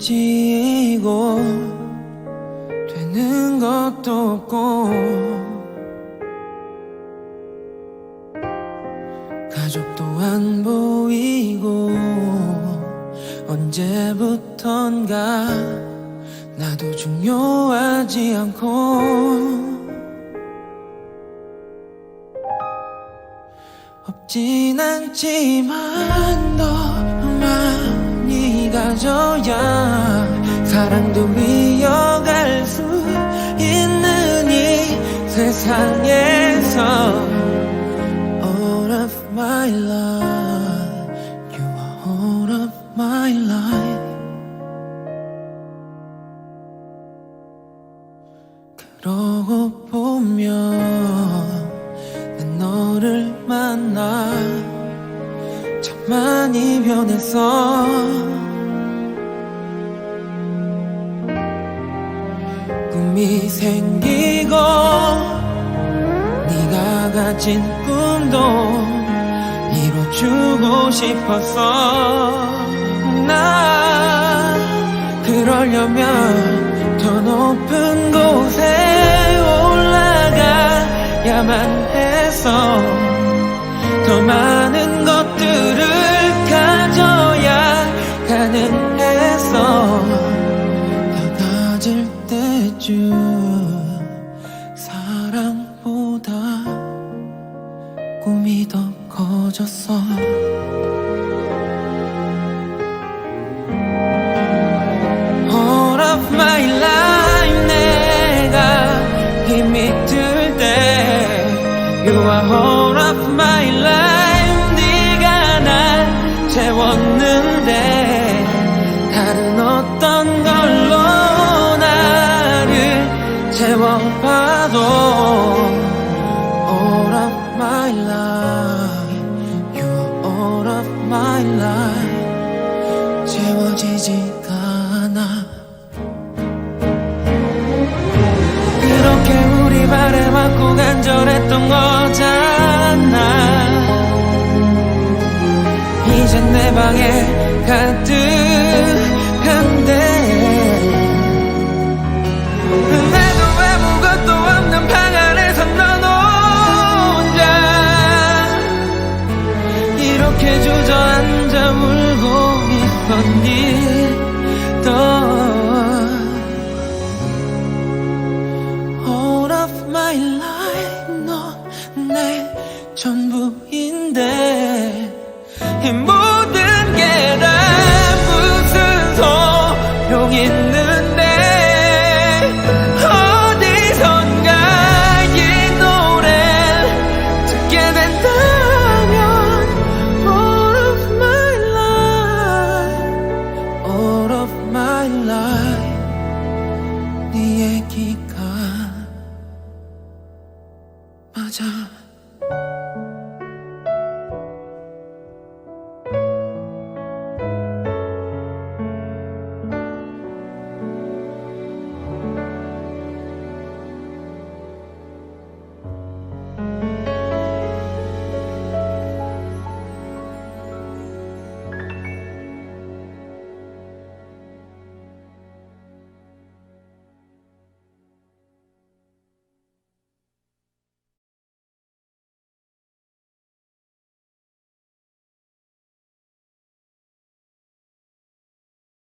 지이고 되는 것도 없고 가족도 안 보이고 언제부턴가 나도 중요하지 않고 없진 않지만 너만 가져야 사랑도 이어갈 수 있는 이 세상에서 All of my life You are all of my life. 그러고 보면 난 너를 만나 참 많이 변했어 꿈이 생기고 네가 가진 꿈도 이뤄주고 싶었어 나 그러려면 더 높은 곳에 올라가야만 해서 더 많은 커졌어. All of my life 내가 힘이 들때 You are all of my life. 네가 날 채웠는데 다른 어떤 걸로 나를 채워봐도 이젠 내 방에 가득한데. 그래도 아무것도 없는 방 안에서 넌 혼자 이렇게 주저앉아 울고 있었니? All of my life 넌내 전부인데. 着